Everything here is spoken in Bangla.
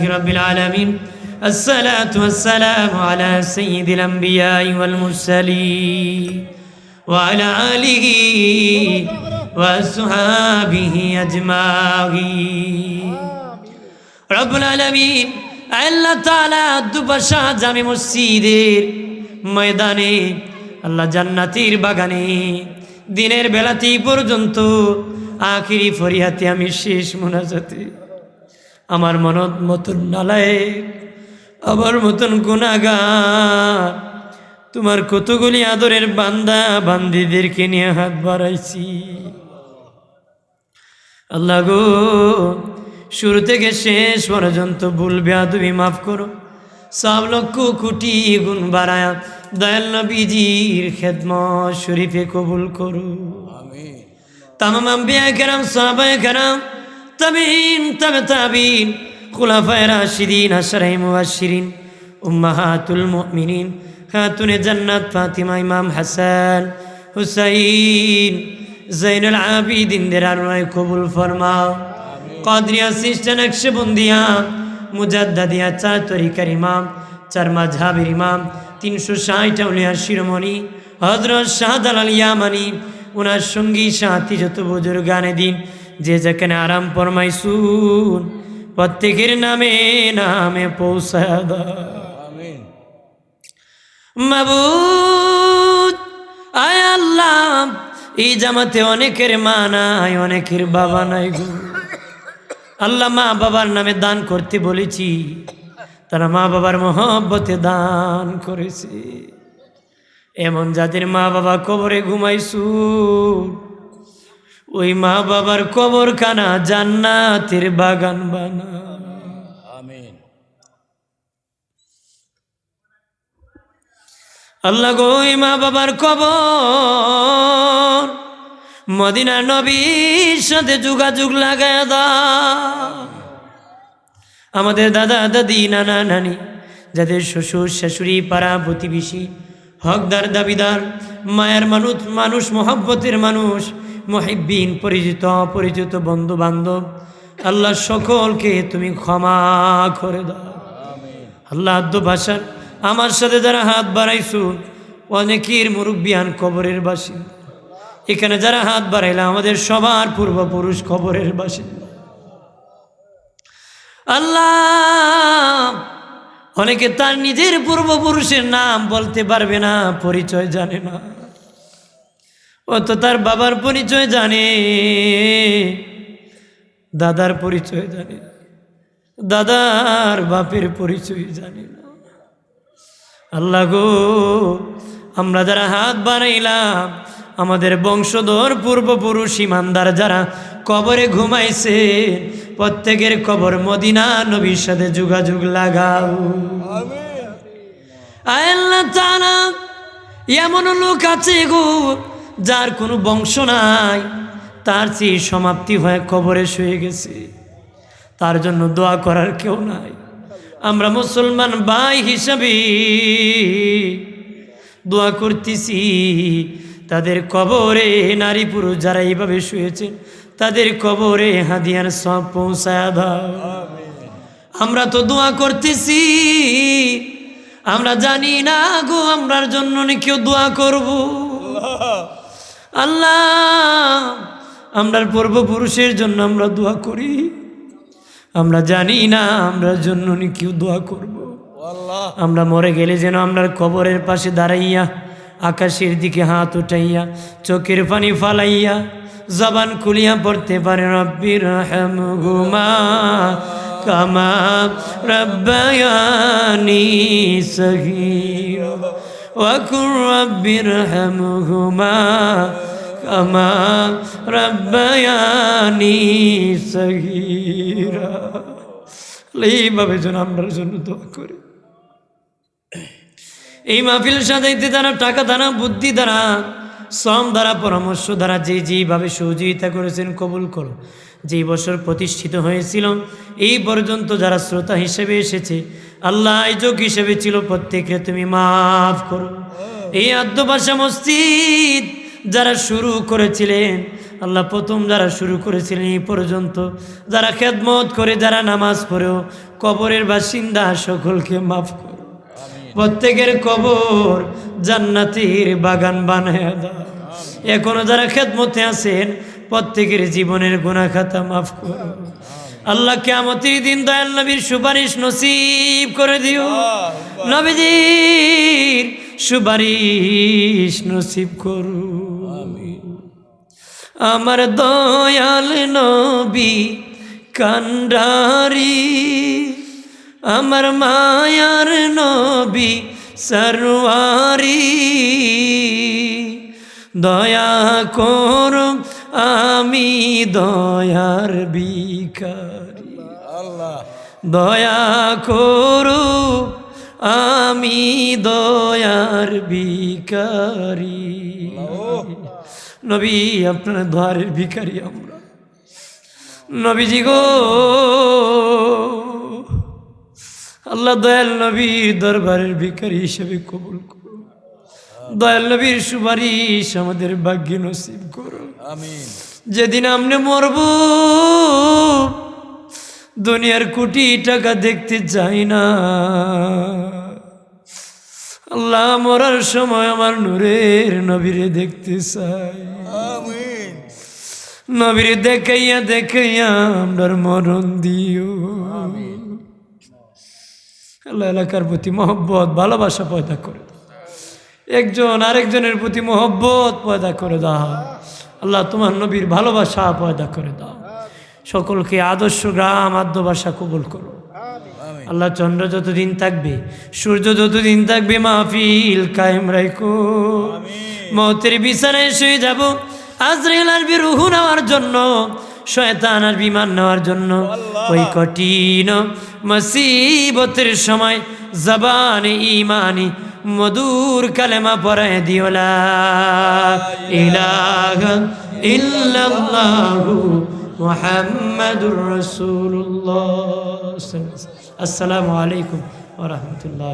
رب العالمين الصلاة والسلام على سيد الأنبياء والمرسلين وعلى آله وأصحابه أجمعين رب العالمين আল্লাহ তাআলা দুপাশা জামে মসজিদের ময়দানে আল্লাহ জান্নাতির বাগানে দিনের বেলাতেই পর্যন্ত আখিরি ফরিয়াতে আমি শেষ মোনাজাতে আমার মনত মতন নালায় আমার মতন গুণাগার তোমার কতগুলি আদরের বান্দা বান্দিদেরকে নিয়ে হাত বাড়াইছি। আল্লাহ গো শুরু থেকে শেষ পর্যন্ত ভুল তুমি মাফ করো। সব লক্ষ কোটি গুণ বাড়ায়া দয়াল নবীজির খেদমত শরীফে কবুল করো। তামাম আম্বিয়া কেরাম সাহাবায়ে কেরাম তাবিন, তবে তাবিন, খুলাফায়ে রাশিদিন আশরাই মুবাশশিরিন, উম্মাহাতুল মুমিনিন, খাতুনে জান্নাত, ফাতিমা, ইমাম হাসান, হুসাইন জৈনুল আবিদিনদের আরোয় কবুল ফরমাও। কাদরিয়া সিস্টান একশবন্দিয়া মুজাদ্দাদিয়া, চার তরিকার ইমাম, চার মাঝহাবের ইমাম, তিনশো ষাট আউলিয়ার শিরোমণি হজরত শাহদাল আল ইয়ামানি ওনার সঙ্গী, সাথী, যত বুজুর গানে দিন যে যেখানে আরাম ফরমাইছুন প্রত্যেকের নামে নামে পৌঁছায় মাবুদ আয় আল্লাহ এই জামাতে অনেকের মা নাই অনেকের বাবা নাই গো। আল্লাহ মা বাবার নামে দান করতে বলেছি তারা মা বাবার মহব্বতে দান করেছে। এমন যাদের মা বাবা কবরে ঘুমাইছু ওই মা বাবার কবর খানা জান্নাতের বাগান বানা। আমিন। আল্লাহ গো ওই মা বাবার কবর মদিনা নবীর সাথে যোগাযোগ লাগায় দা আমাদের দাদা দাদি নানা নানি যাদের শ্বশুর শাশুড়ি পাড়া প্রতিবেশী হকদার দাবিদার মায়ের মানুষ মানুষ মহব্বতের মানুষ মহিব্বিন, পরিচিত, অপরিচিত বন্ধু বান্ধব আল্লাহ সকলকে তুমি ক্ষমা করে দাও। আল্লাহ আদ্য ভাষার আমার সাথে যারা হাত বাড়াইছু, অনেকের মুরব্বিয়ান কবরের বাসিন্দা। এখানে যারা হাত বাড়াইলা, আমাদের সবার পূর্বপুরুষ কবরের বাসিন্দা। আল্লাহ, অনেকে তার নিজের পূর্বপুরুষের নাম বলতে পারবে না, পরিচয় জানে না। ও তো তার বাবার পরিচয় জানে। দাদার পরিচয় জানে দাদার বাপের পরিচয় জানে না। আল্লাহ গো আমরা যারা হাত বাড়াইলাম আমাদের বংশধর পূর্বপুরুষ ইমানদার যারা কবরে ঘুমাইছে প্রত্যেকের কবর মদিনা নবীর সাথে যোগাযোগ লাগাও। আল্লাহ এমন লোক আছে গো যার কোনো বংশ নাই, তার চেয়ে সমাপ্তি হয়ে কবরে শুয়ে গেছে। তার জন্য দোয়া করার কেউ নাই। আমরা মুসলমান ভাই হিসাবে দোয়া করতেছি, তাদের কবরে নারী পুরুষ যারা এইভাবে শুয়েছেন, তাদের কবরে হাদিয়ার সব পৌঁছায় দাও। আমরা তো দোয়া করতেছি, আমরা জানি না গো আমরার জন্য কেউ দোয়া করব। আল্লাহ আমরার পূর্বপুরুষের জন্য আমরা দোয়া করি। আমরা জানি না আমরা জন্য কেউ দোয়া করব। আমরা মরে গেলে যেন আমরার কবরের পাশে দাঁড়াইয়া আকাশের দিকে হাত উঠাইয়া চোখের পানি ফালাইয়া জবান খুলিয়া পড়তে পারে। রব্বির রহমহুমা কামা রব্বায়ানি সগীর। ওয়াকুর রব্বির রহমহুমা কামা রব্বায়ানি সগীরা এইভাবে যেন আমরার জন্য দোয়া করি। এই মাহফিল সাজাইতে দ্বারা টাকা দ্বারা, বুদ্ধি দ্বারা শ্রম দ্বারা, পরামর্শ দ্বারা যে যেভাবে সহযোগিতা করেছেন কবুল করো। যেই বছর প্রতিষ্ঠিত হয়েছিল, এই পর্যন্ত যারা শ্রোতা হিসেবে এসেছে আল্লাহ আয়োজক হিসেবে ছিল প্রত্যেককে তুমি মাফ করো। এই আদ্যবাসা মসজিদ যারা শুরু করেছিলেন আল্লাহ প্রথম যারা শুরু করেছিলেন এই পর্যন্ত যারা খেদমত করে যারা নামাজ পড়েও কবরের বাসিন্দা সকলকে মাফ করো। প্রত্যেকের কবর জান্নাতের বাগান বানায় দাও। এখনও যারা খেদমতে আছেন প্রত্যেকের জীবনের গুণা খাতা মাফ করো। আল্লাহ কেমতির দিন দয়াল নবীর সুপারিশ নসিব করে দিও। নবীজির সুপারিশ নসিব করু। আমার দয়াল নবী কান্ডারি আমার মায়ার নবী সরওয়ারি দয়া কর আমি দয়ার বিকারি আল্লাহ। দয়া করু আমি দয়ার বিকারি নবী আপনার দয়ারের ভিকারি আমরা। নবীজি গো। আল্লাহ দয়াল নবীর দরবারের ভিকারি হিসেবে কবুল করো দয়াল নবীর সুপারিশ আমাদের ভাগ্য নসিব করো আমিন। যেদিন আমনে মরব দুনিয়ার কোটি টাকা দেখতে চাই না। আল্লাহ মরার সময় আমার নূরের নবীরে দেখতে চাই। নবীরে দেখাইয়া দেখাইয়া আমরার মরণ দিও। আল্লাহ এলাকার প্রতি মহব্বত ভালোবাসা পয়দা করে একজন আরেকজনের প্রতি মহব্বত পয়দা করে দাও। আল্লাহ তোমার নবীর ভালোবাসা পয়দা করে দাও। সকলকে আদর্শ গ্রাম আদ্য ভাষা কবুল করো। আল্লাহ চন্দ্র যতদিন থাকবে সূর্য যতদিন থাকবে মাহফিল কায়েম রাখো মতের বিছানায় শুয়ে যাব আজরাইল আসবি রুহু নেওয়ার জন্য শয়তান আর বিমান নেওয়ার জন্য। ওই কঠিন মুসিবতের সময় জবান ইমানি মধুর কালেমা পড়ায় দিওলা ইলাহ ইল্লাল্লাহু মুহাম্মাদুর রাসূলুল্লাহ। আসসালামু আলাইকুম ওয়া রাহমাতুল্লাহ